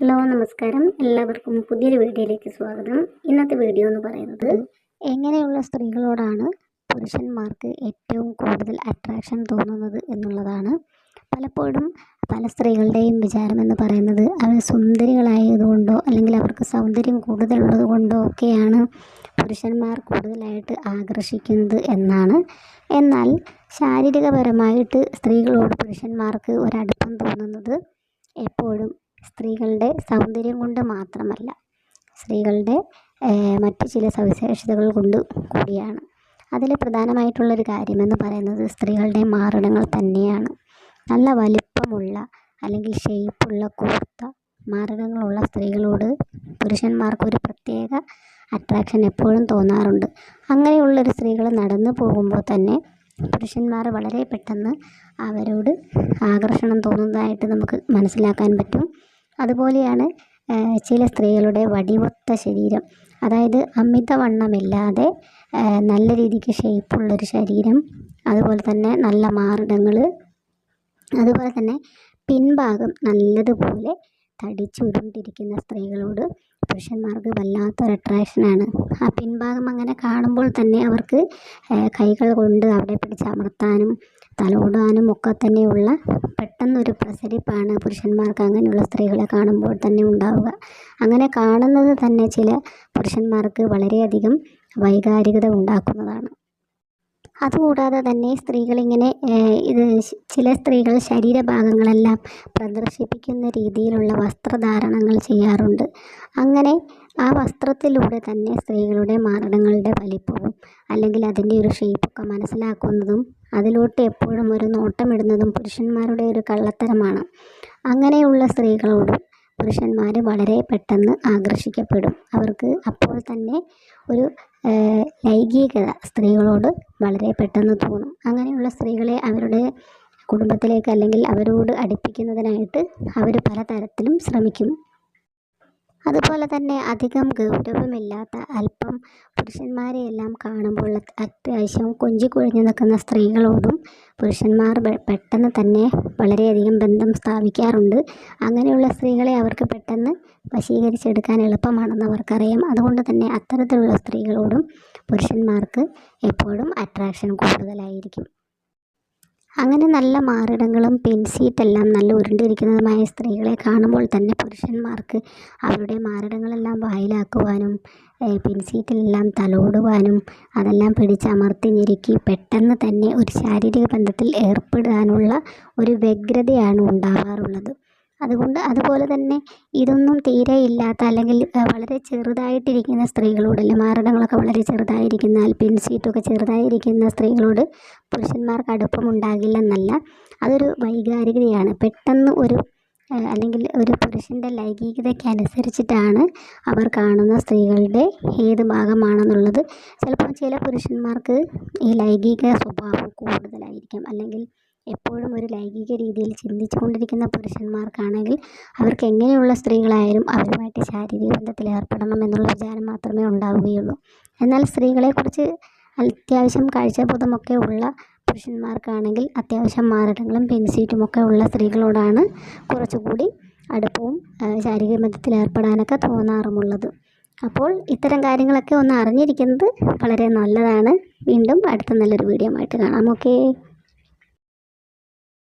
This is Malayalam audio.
ഹലോ നമസ്കാരം. എല്ലാവർക്കും പുതിയൊരു വീഡിയോയിലേക്ക് സ്വാഗതം. ഇന്നത്തെ വീഡിയോ എന്ന് പറയുന്നത് എങ്ങനെയുള്ള സ്ത്രീകളോടാണ് പുരുഷന്മാർക്ക് ഏറ്റവും കൂടുതൽ അട്രാക്ഷൻ തോന്നുന്നത് എന്നുള്ളതാണ്. പലപ്പോഴും പല സ്ത്രീകളുടെയും വിചാരം എന്ന് പറയുന്നത് അവർ സുന്ദരികളായതുകൊണ്ടോ അല്ലെങ്കിൽ അവർക്ക് സൗന്ദര്യം കൂടുതലുള്ളത് കൊണ്ടോ ഒക്കെയാണ് പുരുഷന്മാർ കൂടുതലായിട്ട് ആകർഷിക്കുന്നത് എന്നാണ്. എന്നാൽ ശാരീരികപരമായിട്ട് സ്ത്രീകളോട് പുരുഷന്മാർക്ക് ഒരടുപ്പം തോന്നുന്നത് എപ്പോഴും സ്ത്രീകളുടെ സൗന്ദര്യം കൊണ്ട് മാത്രമല്ല സ്ത്രീകളുടെ മറ്റ് ചില സവിശേഷതകൾ കൊണ്ട് കൂടിയാണ്. അതിൽ പ്രധാനമായിട്ടുള്ളൊരു കാര്യമെന്ന് പറയുന്നത് സ്ത്രീകളുടെ മാറിടങ്ങൾ തന്നെയാണ്. നല്ല വലിപ്പമുള്ള അല്ലെങ്കിൽ ഷേപ്പുള്ള കൂർത്ത മാറിടങ്ങളുള്ള സ്ത്രീകളോട് പുരുഷന്മാർക്ക് ഒരു പ്രത്യേക അട്രാക്ഷൻ എപ്പോഴും തോന്നാറുണ്ട്. അങ്ങനെയുള്ളൊരു സ്ത്രീകൾ നടന്നു പോകുമ്പോൾ തന്നെ പുരുഷന്മാർ വളരെ പെട്ടെന്ന് അവരോട് ആകർഷണം തോന്നുന്നതായിട്ട് നമുക്ക് മനസ്സിലാക്കാൻ പറ്റും. അതുപോലെയാണ് ചില സ്ത്രീകളുടെ വടിവൊത്ത ശരീരം. അതായത് അമിതവണ്ണമില്ലാതെ നല്ല രീതിക്ക് ഷേപ്പുള്ളൊരു ശരീരം അതുപോലെ തന്നെ നല്ല മാറിടങ്ങൾ അതുപോലെ തന്നെ പിൻഭാഗം നല്ലതുപോലെ തടിച്ചുരുണ്ടിരിക്കുന്ന സ്ത്രീകളോട് പുരുഷന്മാർക്ക് വല്ലാത്തൊരു അട്രാക്ഷനാണ് ആ പിൻഭാഗം അങ്ങനെ കാണുമ്പോൾ തന്നെ അവർക്ക് കൈകൾ കൊണ്ട് അവിടെ പിടിച്ചമർത്താനും തലോടാനും ഒക്കെ തന്നെയുള്ള പെട്ടെന്നൊരു പ്രസരിപ്പാണ് പുരുഷന്മാർക്ക് അങ്ങനെയുള്ള സ്ത്രീകളെ കാണുമ്പോൾ തന്നെ ഉണ്ടാവുക. അങ്ങനെ കാണുന്നത് തന്നെ ചില പുരുഷന്മാർക്ക് വളരെയധികം വൈകാരികത ഉണ്ടാക്കുന്നതാണ്. അതുകൂടാതെ തന്നെ സ്ത്രീകളിങ്ങനെ ഇത് ചില സ്ത്രീകൾ ശരീരഭാഗങ്ങളെല്ലാം പ്രദർശിപ്പിക്കുന്ന രീതിയിലുള്ള വസ്ത്രധാരണങ്ങൾ ചെയ്യാറുണ്ട്. അങ്ങനെ ആ വസ്ത്രത്തിലൂടെ തന്നെ സ്ത്രീകളുടെ മാറിടങ്ങളുടെ വലിപ്പവും അല്ലെങ്കിൽ അതിന്റെ ഒരു ഷേപ്പൊക്കെ മനസ്സിലാക്കുന്നതും അതിലോട്ട് എപ്പോഴും ഒരു നോട്ടമിടുന്നതും പുരുഷന്മാരുടെ ഒരു കള്ളത്തരമാണ്. അങ്ങനെയുള്ള സ്ത്രീകളോട് പുരുഷന്മാർ വളരെ പെട്ടെന്ന് ആകർഷിക്കപ്പെടും. അവർക്ക് അപ്പോൾ തന്നെ ഒരു ലൈംഗികത സ്ത്രീകളോട് വളരെ പെട്ടെന്ന് തോന്നും. അങ്ങനെയുള്ള സ്ത്രീകളെ അവരുടെ കുടുംബത്തിലേക്ക് അല്ലെങ്കിൽ അവരോട് അടുപ്പിക്കുന്നതിനായിട്ട് അവർ പലതരത്തിലും ശ്രമിക്കും. അതുപോലെ തന്നെ അധികം ഗൗരവമില്ലാത്ത അല്പം പുരുഷന്മാരെയെല്ലാം കാണുമ്പോൾ അത്യാവശ്യം കൊഞ്ചി കുഴഞ്ഞു നിൽക്കുന്ന സ്ത്രീകളോടും പുരുഷന്മാർ പെട്ടെന്ന് തന്നെ വളരെയധികം ബന്ധം സ്ഥാപിക്കാറുണ്ട്. അങ്ങനെയുള്ള സ്ത്രീകളെ അവർക്ക് പെട്ടെന്ന് വശീകരിച്ചെടുക്കാൻ എളുപ്പമാണെന്ന് അവർക്കറിയാം. അതുകൊണ്ട് തന്നെ അത്തരത്തിലുള്ള സ്ത്രീകളോടും പുരുഷന്മാർക്ക് എപ്പോഴും അട്രാക്ഷൻ കൂടുതലായിരിക്കും. അങ്ങനെ നല്ല മാറിടങ്ങളും പെൻസീറ്റെല്ലാം നല്ല ഉരുണ്ടിരിക്കുന്നതുമായ സ്ത്രീകളെ കാണുമ്പോൾ തന്നെ പുരുഷന്മാർക്ക് അവരുടെ മാറിടങ്ങളെല്ലാം വായിലാക്കുവാനും പെൻസീറ്റിലെല്ലാം തലോടുവാനും അതെല്ലാം പിടിച്ചമർത്തി ഞെരുക്കി പെട്ടെന്ന് തന്നെ ഒരു ശാരീരിക ബന്ധത്തിൽ ഏർപ്പെടാനുള്ള ഒരു വ്യഗ്രതയാണ് ഉണ്ടാവാറുള്ളത്. അതുകൊണ്ട് അതുപോലെ തന്നെ ഇതൊന്നും തീരെ ഇല്ലാത്ത അല്ലെങ്കിൽ വളരെ ചെറുതായിട്ടിരിക്കുന്ന സ്ത്രീകളോട് അല്ലെങ്കിൽ മാറിടങ്ങളൊക്കെ വളരെ ചെറുതായിരിക്കുന്ന അൽപ്പിൻ സീറ്റൊക്കെ ചെറുതായിരിക്കുന്ന സ്ത്രീകളോട് പുരുഷന്മാർക്ക് അടുപ്പമുണ്ടാകില്ലെന്നല്ല അതൊരു വൈകാരികതയാണ്. പെട്ടെന്ന് ഒരു അല്ലെങ്കിൽ ഒരു പുരുഷന്റെ ലൈംഗികതയ്ക്ക് അനുസരിച്ചിട്ടാണ് അവർ കാണുന്ന സ്ത്രീകളുടെ ഏത് ഭാഗമാണെന്നുള്ളത്. ചിലപ്പോൾ ചില പുരുഷന്മാർക്ക് ഈ ലൈംഗിക സ്വഭാവം കൂടുതലായിരിക്കും. അല്ലെങ്കിൽ എപ്പോഴും ഒരു ലൈംഗിക രീതിയിൽ ചിന്തിച്ചു കൊണ്ടിരിക്കുന്ന പുരുഷന്മാർക്കാണെങ്കിൽ അവർക്ക് എങ്ങനെയുള്ള സ്ത്രീകളായാലും അവരുമായിട്ട് ശാരീരിക ബന്ധത്തിൽ ഏർപ്പെടണം എന്നുള്ള വിചാരം മാത്രമേ ഉണ്ടാവുകയുള്ളൂ. എന്നാൽ സ്ത്രീകളെക്കുറിച്ച് അത്യാവശ്യം കാഴ്ചബോധമൊക്കെ ഉള്ള പുരുഷന്മാർക്കാണെങ്കിൽ അത്യാവശ്യം മാറിടങ്ങളും പെൻസീറ്റുമൊക്കെ ഉള്ള സ്ത്രീകളോടാണ് കുറച്ചുകൂടി അടുപ്പവും ശാരീരിക ബന്ധത്തിൽ ഏർപ്പെടാനൊക്കെ തോന്നാറുമുള്ളത്. അപ്പോൾ ഇത്തരം കാര്യങ്ങളൊക്കെ ഒന്ന് അറിഞ്ഞിരിക്കുന്നത് വളരെ നല്ലതാണ്. വീണ്ടും അടുത്ത നല്ലൊരു വീഡിയോ ആയിട്ട് കാണാം. ഓക്കേ.